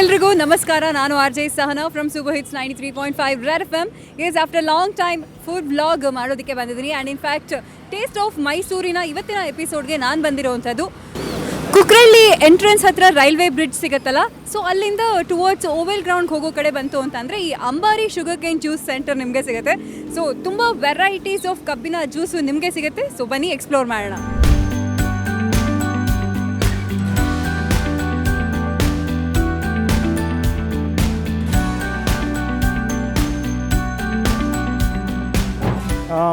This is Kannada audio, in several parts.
ಎಲ್ರಿಗೂ ನಮಸ್ಕಾರ. ನಾನು R J Sahana from super hits ninety three point five red F M is after long time food blog ಮಾಡೋದಕ್ಕೆ ಬಂದಿದ್ದೀನಿ. ಆ್ಯಂಡ್ ಇನ್ಫ್ಯಾಕ್ಟ್ ಟೇಸ್ಟ್ ಆಫ್ ಮೈಸೂರಿನ ಇವತ್ತಿನ ಎಪಿಸೋಡ್ಗೆ ನಾನು ಬಂದಿರೋವಂಥದ್ದು. ಕುಕ್ರಳ್ಳಿ ಎಂಟ್ರೆನ್ಸ್ ಹತ್ರ ರೈಲ್ವೆ ಬ್ರಿಡ್ಜ್ ಸಿಗುತ್ತಲ್ಲ? ಸೊ ಅಲ್ಲಿಂದ ಟುವರ್ಡ್ಸ್ ಓವೆಲ್ ಗ್ರೌಂಡ್ ಹೋಗೋ ಕಡೆ ಬಂತು ಅಂತಂದರೆ ಈ ಅಂಬಾರಿ ಶುಗರ್ ಕೇನ್ ಜ್ಯೂಸ್ ಸೆಂಟರ್ ನಿಮಗೆ ಸಿಗುತ್ತೆ. ಸೊ ತುಂಬ ವೆರೈಟೀಸ್ ಆಫ್ ಕಬ್ಬಿನ ಜ್ಯೂಸು ನಿಮಗೆ ಸಿಗುತ್ತೆ. ಸೊ ಬನ್ನಿ ಎಕ್ಸ್ಪ್ಲೋರ್ ಮಾಡೋಣ.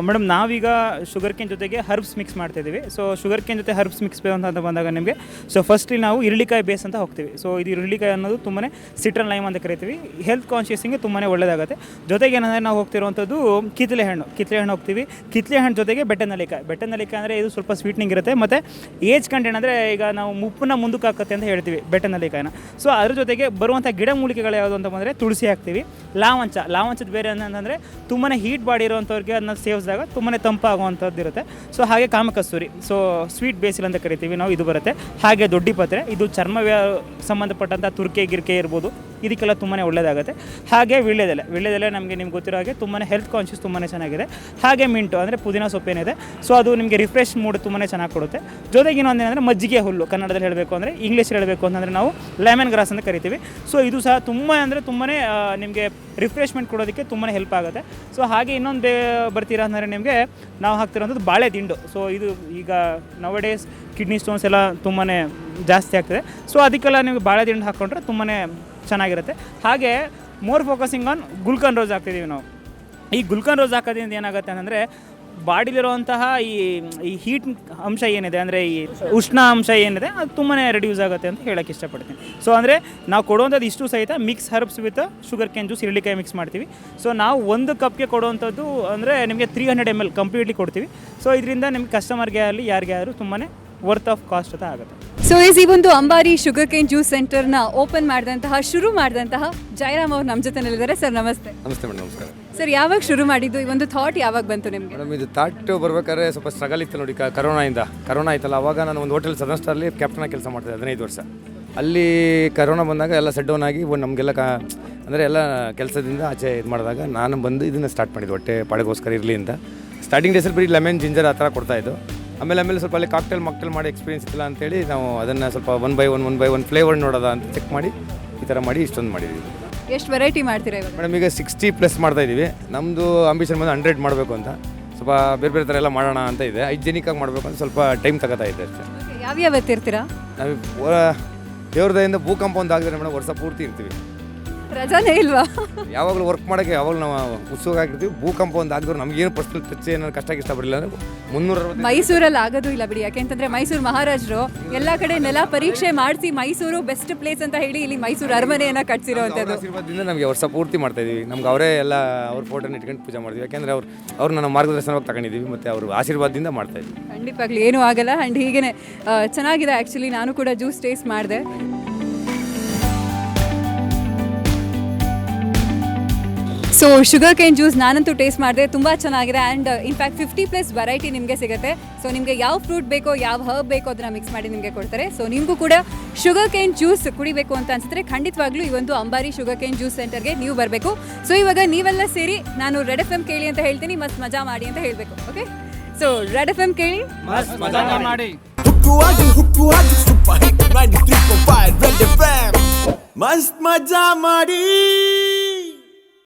ಮೇಡಮ್, ನಾವೀಗ ಶುಗರ್ ಕೇನ್ ಜೊತೆಗೆ ಹರ್ಬ್ಸ್ ಮಿಕ್ಸ್ ಮಾಡ್ತಾ ಇದ್ದೀವಿ ಸೊ ಶುಗರ್ ಕೇನ್ ಜೊತೆ ಹರ್ಬ್ಸ್ ಮಿಕ್ಸ್ ಬೇಕು ಅಂತ ಬಂದಾಗ ನಿಮಗೆ, ಸೊ ಫಸ್ಟ್ಲಿ ನಾವು ಇರಳಿಕಾಯಿ ಬೇಸ್ ಅಂತ ಹೋಗ್ತೀವಿ. ಸೊ, ಇದು ಇರಳಿಕಾಯಿ ಅನ್ನೋದು ತುಂಬಾ ಸಿಟ್ರನ್ ಲೈಮ್ ಅಂತ ಕರಿತೀವಿ. ಹೆಲ್ತ್ ಕಾನ್ಷಿಯಸ್ಸಿಗೆ ತುಂಬಾ ಒಳ್ಳೆಯದಾಗುತ್ತೆ ಜೊತೆಗೆ ಏನಂದರೆ ನಾವು ಹೋಗ್ತಿರುವಂಥದ್ದು ಕಿತ್ಲೆ ಹಣ್ಣು. ಕಿತ್ಲೆ ಹಣ್ಣು ಹೋಗ್ತೀವಿ. ಕಿತ್ಲೆ ಹಣ್ಣು ಜೊತೆಗೆ ಬೆಟ್ಟನಲ್ಲಿಕಾಯಿ ಬೆಟ್ಟನಲಿಕಾಯಿ ಅಂದರೆ ಇದು ಸ್ವಲ್ಪ ಸ್ವೀಟ್ನಿಂಗ್ ಇರುತ್ತೆ. ಮತ್ತು ಏಜ್ ಕಂಟೆಂಟ್ ಅಂದರೆ ಈಗ ನಾವು ಮುಪ್ಪನ್ನ ಮುಂದಕ್ಕೆ ಹಾಕುತ್ತೆ ಅಂತ ಹೇಳ್ತೀವಿ ಬೆಟ್ಟನಲ್ಲಿಕಾಯಿನ ಸೊ, ಅದ್ರ ಜೊತೆಗೆ ಬರುವಂಥ ಗಿಡಮೂಲಿಕೆಗಳು ಯಾವುದು ಅಂತ ಬಂದರೆ ತುಳಸಿ ಹಾಕ್ತೀವಿ. ಲಾವಂಚ. ಲಾವಂಚದ ಬೇರೆ ಅಂತಂದರೆ ತುಂಬಾ ಹೀಟ್ ಬಾಡಿ ಇರುವಂಥವ್ರಿಗೆ ಅದನ್ನ ಸೇವಿಸಿದಾಗ ತುಂಬಾ ತಂಪಾಗುವಂಥದ್ದು ಇರುತ್ತೆ. ಸೊ ಹಾಗೆ ಕಾಮಕಸ್ತೂರಿ. ಸೊ ಸ್ವೀಟ್ ಬೇಸಿಲ್ ಅಂತ ಕರಿತೀವಿ ನಾವು, ಇದು ಬರುತ್ತೆ. ಹಾಗೆ ದೊಡ್ಡಿ ಪತ್ರೆ, ಇದು ಚರ್ಮ ಸಂಬಂಧಪಟ್ಟಂಥ ತುರ್ಕೆ, ಗಿರ್ಕೆ ಇರ್ಬೋದು. ಇದಕ್ಕೆಲ್ಲ ತುಂಬಾ ಒಳ್ಳೆಯದಾಗುತ್ತೆ ಹಾಗೆ ವೀಳ್ಯದೆಲೆ. ವೀಳ್ಯದೆಲೆ ನಮಗೆ ನಿಮ್ಗೆ ಗೊತ್ತಿರೋ ಹಾಗೆ ತುಂಬಾ ಹೆಲ್ತ್ ಕಾನ್ಷಿಯಸ್ ತುಂಬಾ ಚೆನ್ನಾಗಿದೆ. ಹಾಗೆ ಮಿಂಟು ಅಂದರೆ ಪುದೀನ ಸೊಪ್ಪೇನಿದೆ ಸೊ ಅದು ನಿಮಗೆ ರಿಫ್ರೆಶ್ ಮೂಡ್ ತುಂಬಾ ಚೆನ್ನಾಗಿ ಕೊಡುತ್ತೆ. ಜೊತೆಗೆ ಇನ್ನೊಂದು ಏನಂದರೆ ಮಜ್ಜಿಗೆ ಹುಲ್ಲು. ಕನ್ನಡದಲ್ಲಿ ಹೇಳಬೇಕು ಅಂದರೆ ಇಂಗ್ಲೀಷ್ ಹೇಳಬೇಕು ಅಂತಂದರೆ ನಾವು ಲೆಮನ್ ಗ್ರಾಸ್ ಅಂತ ಕರಿತೀವಿ. ಸೊ ಇದು ಸಹ ತುಂಬ ಅಂದರೆ ತುಂಬಾ ನಿಮಗೆ ರಿಫ್ರೆಶ್ಮೆಂಟ್ ಕೊಡೋದಕ್ಕೆ ತುಂಬಾ ಹೆಲ್ಪ್ ಆಗುತ್ತೆ. ಸೊ ಹಾಗೆ ಇನ್ನೊಂದು ಬರ್ತೀರಾ ಅಂದರೆ ನಿಮಗೆ ನಾವು ಹಾಕ್ತಿರೋಂಥದ್ದು ಬಾಳೆ ದಿಂಡು ಸೊ ಇದು ಈಗ ನವಡೇಸ್ ಕಿಡ್ನಿ ಸ್ಟೋನ್ಸ್ ಎಲ್ಲ ತುಂಬಾ ಜಾಸ್ತಿ ಆಗ್ತದೆ. ಸೊ ಅದಕ್ಕೆಲ್ಲ ನಿಮಗೆ ಬಾಳೆ ದಿಂಡು ಹಾಕ್ಕೊಂಡ್ರೆ ತುಂಬಾ ಚೆನ್ನಾಗಿರುತ್ತೆ. ಹಾಗೆ more focusing on gulkand rose ಹಾಕ್ತಿದ್ದೀವಿ ನಾವು. ಈ ಗುಲ್ಕನ್ ರೋಸ್ ಹಾಕೋದ್ರಿಂದ ಏನಾಗುತ್ತೆ ಅಂತಂದರೆ ಬಾಡಿಲಿರುವಂತಹ ಈ ಈ ಹೀಟ್ ಅಂಶ ಏನಿದೆ, ಅಂದರೆ ಈ ಉಷ್ಣ ಅಂಶ ಏನಿದೆ, ಅದು ತುಂಬಾ ರೆಡ್ಯೂಸ್ ಆಗುತ್ತೆ ಅಂತ ಹೇಳೋಕ್ಕೆ ಇಷ್ಟಪಡ್ತೀನಿ. ಸೊ ಅಂದರೆ ನಾವು ಕೊಡುವಂಥದ್ದು ಇಷ್ಟು ಸಹಿತ mix herbs with sugar cane juice ಇರಳಿಕಾಯಿ mix ಮಾಡ್ತೀವಿ. ಸೊ ನಾವು ಒಂದು ಕಪ್ಗೆ ಕೊಡುವಂಥದ್ದು ಅಂದರೆ ನಿಮಗೆ three hundred M L completely ಕೊಡ್ತೀವಿ. ಸೊ ಇದರಿಂದ ನಿಮ್ಗೆ ಕಸ್ಟಮರ್ಗೆ ಆಗಲಿ ಯಾರಿಗೆ ಆದರೂ ತುಂಬಾ ವರ್ತ್ ಆಫ್ ಕಾಸ್ಟ್ ಅಂತ ಆಗುತ್ತೆ. ಸೊ ಈಸ್ ಈ ಒಂದು ಅಂಬಾರಿ ಶುಗರ್ ಕೇನ್ ಜ್ಯೂಸ್ ಸೆಂಟರ್ನ ಓಪನ್ ಮಾಡಿದಂತಹ ಶುರು ಮಾಡಿದಂತಹ ಜಯರಾಮ್ ಅವ್ರು ನಮ್ಮ ಜೊತೆನಲ್ಲಿದ್ದಾರೆ. ಸರ್ ನಮಸ್ತೆ. ನಮಸ್ತೆ ಮೇಡಮ್ ನಮಸ್ಕಾರ. ಸರ್ ಯಾವಾಗ ಶುರು ಮಾಡಿದ್ದು? ಈ ಒಂದು ಥಾಟ್ ಯಾವಾಗ ಬಂತು ನಿಮಗೆ? ಮೇಡಮ್ ಇದು ಥಾಟ್ ಬರ್ಬೇಕಾದ್ರೆ ಸ್ವಲ್ಪ ಸ್ಟ್ರಗಲ್ ಇತ್ತು ನೋಡಿ ಕ- ಕರೋನಾಯಿಂದ ಕರೋನಾ ಆಯ್ತಲ್ಲ ಅವಾಗ ನಾನು ಒಂದು ಹೋಟೆಲ್ ಸದನ್ ಸ್ಟಾರ್ಲಿ ಕ್ಯಾಪ್ಟನ್ ಕೆಲಸ ಮಾಡ್ತಿದ್ದೆ ಹದಿನೈದು ವರ್ಷ. ಅಲ್ಲಿ ಕರೋನಾ ಬಂದಾಗ ಎಲ್ಲ ಸೆಟ್ ಡೌನ್ ಆಗಿ ಒಂದು ನಮಗೆಲ್ಲ ಕಾ ಅಂದರೆ ಎಲ್ಲ ಕೆಲಸದಿಂದ ಆಚೆ ಇದು ಮಾಡಿದಾಗ ನಾನು ಬಂದು ಇದನ್ನು ಸ್ಟಾರ್ಟ್ ಮಾಡಿದ್ದು ಹೊಟ್ಟೆ ಪಾಡಿಗೋಸ್ಕರ ಇರಲಿ ಅಂತ. ಸ್ಟಾರ್ಟಿಂಗ್ ಡೇಸಲ್ಲಿ ಬರೀ ಲೆಮನ್ ಜಿಂಜರ್ ಆ ಥರ ಕೊಡ್ತಾಯಿದ್ದು ಆಮೇಲೆ ಆಮೇಲೆ ಸ್ವಲ್ಪ ಅಲ್ಲಿ ಕಾಕ್ಟೇಲ್ ಮಾಕ್ಟೇಲ್ ಮಾಡಿ ಎಕ್ಸ್ಪೀರಿಯನ್ಸ್ ಇಲ್ಲ ಅಂತೇಳಿ ನಾವು ಅದನ್ನು ಸ್ವಲ್ಪ one by one one by one flavour ನೋಡೋದ ಅಂತ ಚೆಕ್ ಮಾಡಿ ಈ ಥರ ಮಾಡಿ ಇಷ್ಟೊಂದು ಮಾಡಿದ್ದೀವಿ ಎಷ್ಟು ವೆರೈಟಿ ಮಾಡ್ತೀರಾ ಇವಾಗ? ಮೇಡಮ್ ಈಗ ಸಿಕ್ಸ್ಟಿ ಪ್ಲಸ್ ಮಾಡ್ತಾ ಇದ್ದೀವಿ ನಮ್ಮದು ಅಂಬಿಷನ್ ಬಂದು ಹಂಡ್ರೆಡ್ ಮಾಡಬೇಕು ಅಂತ. ಸ್ವಲ್ಪ ಬೇರೆ ಬೇರೆ ಥರ ಎಲ್ಲ ಮಾಡೋಣ ಅಂತ ಇದೆ. ಹೈಜೆನಿಕ್ ಆಗಿ ಮಾಡಬೇಕು ಅಂತ ಸ್ವಲ್ಪ ಟೈಮ್ ತಗೋತಾ ಇದೆ ಅಷ್ಟೇ. ಯಾವ್ಯಾವತ್ತು ಇರ್ತೀರಾ ನಾವು ದೇವ್ರದಿಂದ ಭೂಕಂಪ ಒಂದು ಆಗಿದ್ರೆ ಮೇಡಮ್ ವರ್ಷ ಪೂರ್ತಿ ಇರ್ತೀವಿ. ರಜಾನೇ ಇಲ್ವಾ? ಯಾವಾಗಲೂ ವರ್ಕ್ ಮಾಡೋಕ್ಕೆ ಯಾವಾಗಲೂ ನಾವು ಉತ್ಸುಕ ಆಗಿರ್ತೀವಿ ಭೂಕಂಪ ಒಂದು ಆಗಿದ್ರು ನಮಗೇನು ಪರ್ಸನಲ್ ಟಚ್ ಏನಾದ್ರು ಕಷ್ಟ ಇಷ್ಟ ಬರಲಿಲ್ಲ ಅಂದರೆ ಮುನ್ನೂರ ಅರವತ್ತು ಮೈಸೂರಲ್ಲಿ ಆಗೋದು ಇಲ್ಲ ಬಿಡಿ. ಯಾಕೆಂತಂದ್ರೆ ಮೈಸೂರು ಮಹಾರಾಜರು ಎಲ್ಲ ಕಡೆ ನೆಲ ಪರೀಕ್ಷೆ ಮಾಡಿಸಿ ಮೈಸೂರು ಬೆಸ್ಟ್ ಪ್ಲೇಸ್ ಅಂತ ಹೇಳಿ ಇಲ್ಲಿ ಮೈಸೂರು ಅರಮನೆಯನ್ನ ಕಟ್ಸಿರೋ ಅಂತ ಅಂಥದ್ದು ಆಶೀರ್ವಾದದಿಂದ ನಮಗೆ ವರ್ಷ ಪೂರ್ತಿ ಮಾಡ್ತಾ ಇದೀವಿ. ನಮ್ಗೆ ಅವರೇ ಎಲ್ಲ ಅವ್ರ ಫೋಟೋನ ಇಟ್ಕೊಂಡು ಪೂಜೆ ಮಾಡ್ತೀವಿ. ಯಾಕೆಂದ್ರೆ ಅವ್ರು ಅವ್ರು ನನ್ನ ಮಾರ್ಗದರ್ಶನವಾಗಿ ತಗೊಂಡಿದ್ದೀವಿ ಮತ್ತು ಅವರು ಆಶೀರ್ವಾದದಿಂದ ಮಾಡ್ತಾ ಇದ್ದೀವಿ ಖಂಡಿತವಾಗ್ಲಿ ಏನೂ ಆಗಲ್ಲ. ಆ್ಯಂಡ್ ಹೀಗೇನೆ ಚೆನ್ನಾಗಿದೆ ಆ್ಯಕ್ಚುಲಿ ನಾನು ಕೂಡ ಜ್ಯೂಸ್ ಟೇಸ್ಟ್ ಮಾಡಿದೆ. ಸೊ ಶುಗರ್ ಕೇನ್ ಜ್ಯೂಸ್ ನಾನಂತೂ ಟೇಸ್ಟ್ ಮಾಡಿದೆ ತುಂಬ ಚೆನ್ನಾಗಿದೆ. And in fact fifty plus variety ನಿಮಗೆ ಸಿಗುತ್ತೆ. ಸೊ ನಿಮಗೆ ಯಾವ ಫ್ರೂಟ್ ಬೇಕೋ ಯಾವ ಹರ್ಬ್ ಬೇಕೋ ಅದನ್ನು ಮಿಕ್ಸ್ ಮಾಡಿ ನಿಮಗೆ ಕೊಡ್ತಾರೆ. ಸೊ ನಿಮಗೂ ಕೂಡ ಶುಗರ್ ಕೇನ್ ಜ್ಯೂಸ್ ಕುಡಿಬೇಕು ಅಂತ ಅನ್ಸಿದ್ರೆ ಖಂಡಿತವಾಗ್ಲೂ ಈ ಒಂದು ಅಂಬಾರಿ ಶುಗರ್ ಕೇನ್ ಜ್ಯೂಸ್ ಸೆಂಟರ್ಗೆ ನೀವು ಬರಬೇಕು. ಸೊ ಇವಾಗ ನೀವೆಲ್ಲ ಸೇರಿ ನಾನು ರೆಡ್ ಎಫ್ ಎಂ ಕೇಳಿ ಅಂತ ಹೇಳ್ತೀನಿ ಮಸ್ತ್ ಮಜಾ ಮಾಡಿ ಅಂತ ಹೇಳಬೇಕು okay so red F M ಕೇಳಿ. ಮಸ್ತ್ ಮಜಾ ಮಾಡಿ. ಆಗಿ ಸೂಪರ್ ಹಿಟ್ 93.5 ರೆಡ್ ಎಫ್ಎಂ ಮಸ್ತ್ ಮಜಾ ಮಾಡಿ.